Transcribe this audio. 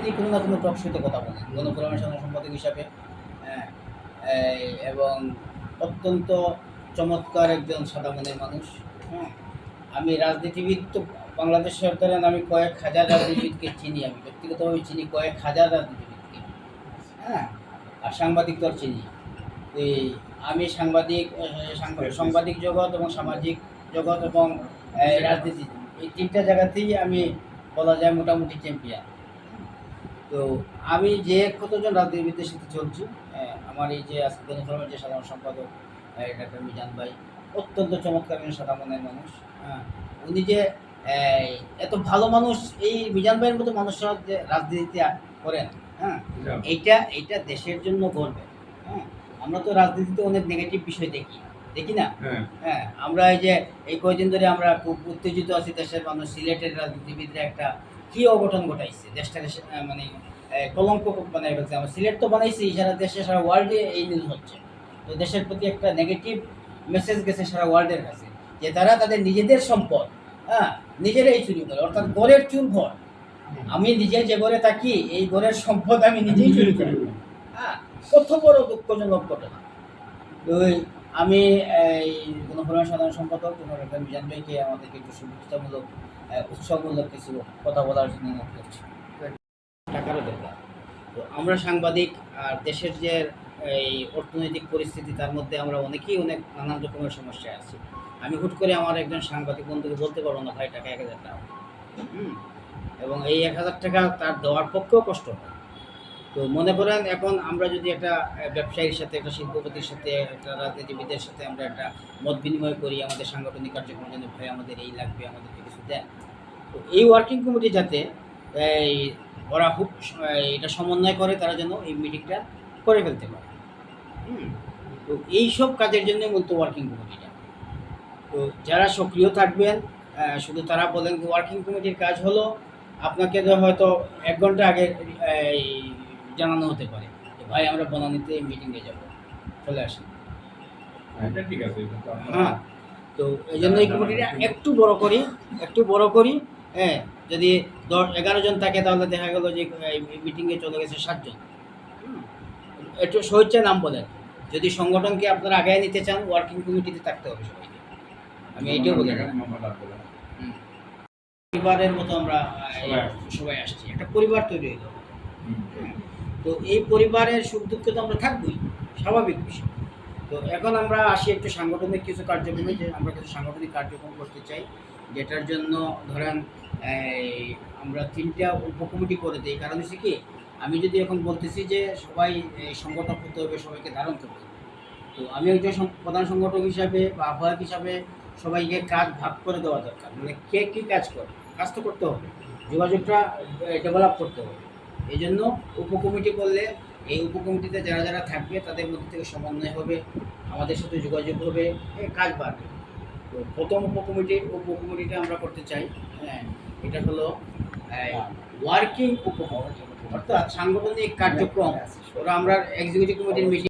তিনি কোনো না কোনো শোতে কথা বলেন। গণকল্যাণ সাধারণ সম্পাদক হিসাবে হ্যাঁ, এবং অত্যন্ত চমৎকার একজন সাদা মনের মানুষ হ্যাঁ। আমি রাজনীতিবিদ তো বাংলাদেশ সরকারের আমি কয়েক হাজার রাজনীতিবিদকে চিনি আমি। ব্যক্তিগতভাবে চিনি কয়েক হাজার রাজনীতিবিদকে। হ্যাঁ আর সাংবাদিক তো চিনি। এই আমি সাংবাদিক সাংবাদিক জগৎ এবং সামাজিক জগৎ এবং রাজনীতি এই তিনটা জায়গাতেই আমি বলা যায় মোটামুটি চ্যাম্পিয়ন তো আমি যে কতজন রাজনীতিবিদের সাথে চলছি আহ, আমার এই যে আজকে যে সাধারণ সম্পাদক ডাক্তার মিজান ভাই অত্যন্ত চমৎকার একজন সাদা মনের মানুষ হ্যাঁ উনি যে এত ভালো মানুষ এই মিজান ভাইয়ের মতো মানুষরা যে রাজনীতিতে করেন হ্যাঁ এইটা এইটা দেশের জন্য গর্বের হ্যাঁ আমরা তো রাজনীতিতে অনেক নেগেটিভ বিষয় দেখি দেখি না? হ্যাঁ। হ্যাঁ আমরা এই যে এই কয়দিন ধরে আমরা খুব উত্তেজিত আছি দেশের মানুষ সিলেটের রাজনীতিবিদরা একটা কি অঘটন ঘটাইছে? দেশটাকে মানে কলঙ্ক বানাই ফেলছে। আমরা সিলেট তো বানাইছি সারা দেশে, সারা ওয়ার্ল্ডে এই নিউজ হচ্ছে। তো দেশের প্রতি একটা নেগেটিভ মেসেজ গেছে সারা ওয়ার্ল্ডের কাছে, যে তারা তাদের নিজেদের সম্পদ হ্যাঁ নিজেরাই চুরি করে, অর্থাৎ গড়ের চুর ঘর। আমি নিজে যে ঘরে থাকি, এই ঘরের সম্পদ আমি নিজেই চুরি করি। হ্যাঁ কত বড় দুঃখজনক ঘটনা। ওই আমি এই গণফোরামের সাধারণ সম্পাদক গণফোরাম মিজান ভাইকে আমাদেরকে একটু আহ, উৎসবমূলক কিছু কথা বলার জন্য অনুরোধ করছি। টাকারও দরকার। তো আমরা সাংবাদিক আর দেশের যে এই অর্থনৈতিক পরিস্থিতি তার মধ্যে আমরা অনেকেই অনেক নানান রকমের সমস্যায় আছি। আমি হুট করে আমার একজন সাংবাদিক বন্ধুকে বলতে পারব না ভাই টাকা এক হাজার টাকা। এবং এই এক হাজার টাকা তার দেওয়ার পক্ষেও কষ্ট হয়। তো মনে করেন এখন আমরা যদি একটা ব্যবসায়ীর সাথে একটা শিল্পপতির সাথে একটা রাজনীতিবিদের সাথে আমরা একটা মত বিনিময় করি আমাদের সাংগঠনিক কার্যক্রমের জন্য ভাই আমাদের এই লাগবে আমাদেরকে কিছু দেন। তো এই ওয়ার্কিং কমিটি যাতে এই ওরা খুব এটা সমন্বয় করে তারা যেন এই মিটিংটা করে ফেলতে পারে। তো এই সব কাজের জন্য মূলত ওয়ার্কিং কমিটিটা তো যারা সক্রিয় থাকবেন শুধু তারা বলেন ওয়ার্কিং কমিটির কাজ হলো আপনাকে হয়তো এক ঘণ্টা আগে এই, জানানো হতে পারে যে ভাই আমরা বনানীতে মিটিংয়ে যাব চলে ঠিক আছে হ্যাঁ তো এই জন্য এই কমিটিটা একটু বড় করি একটু বড় করি হ্যাঁ যদি দশ এগারো জন থাকে তাহলে দেখা গেল যে মিটিংয়ে চলে গেছে সাতজন। একটু স্বেচ্ছা নাম বলেন যদি সংগঠনকে আপনারা আগায় নিতে চান ওয়ার্কিং কমিটিতে থাকতে হবে সবাইকে আমি এইটাও বলে। পরিবারের মতো আমরা সবাই। আসছি একটা পরিবার তৈরি হলো। তো এই পরিবারের সুখ দুঃখে তো আমরা থাকবোই স্বাভাবিক বিষয়। তো এখন আমরা আসি একটু সাংগঠনিক কিছু কার্যক্রমে যে আমরা কিছু সাংগঠনিক কার্যক্রম করতে চাই। যেটার জন্য ধরেন আমরা তিনটা উপকমিটি করে দিই। কারণ হচ্ছে কি আমি যদি এখন বলতেছি যে সবাই এই, সংগঠক হতে হবে সবাইকে ধারণ করতে হবে। তো আমি একজন প্রধান সংগঠক হিসাবে বা আহ্বায়ক হিসাবে সবাইকে কাজ ভাগ করে দেওয়া দরকার। মানে কে কী কাজ করে কাজ তো করতে হবে। যোগাযোগটা ডেভেলপ করতে হবে। এই জন্য উপকমিটি করলে এই উপকমিটিতে যারা যারা থাকবে তাদের মধ্যে থেকে সমন্বয় হবে আমাদের সাথে যোগাযোগ হবে কাজ বাড়বে। তো প্রথম উপকমিটির উপকমিটিটা আমরা করতে চাই হ্যাঁ এটা হলো ওয়ার্কিং উপকমিটি অর্থাৎ সাংগঠনিক কার্যক্রম ওরা আমরা এক্সিকিউটিভ কমিটির মিটিং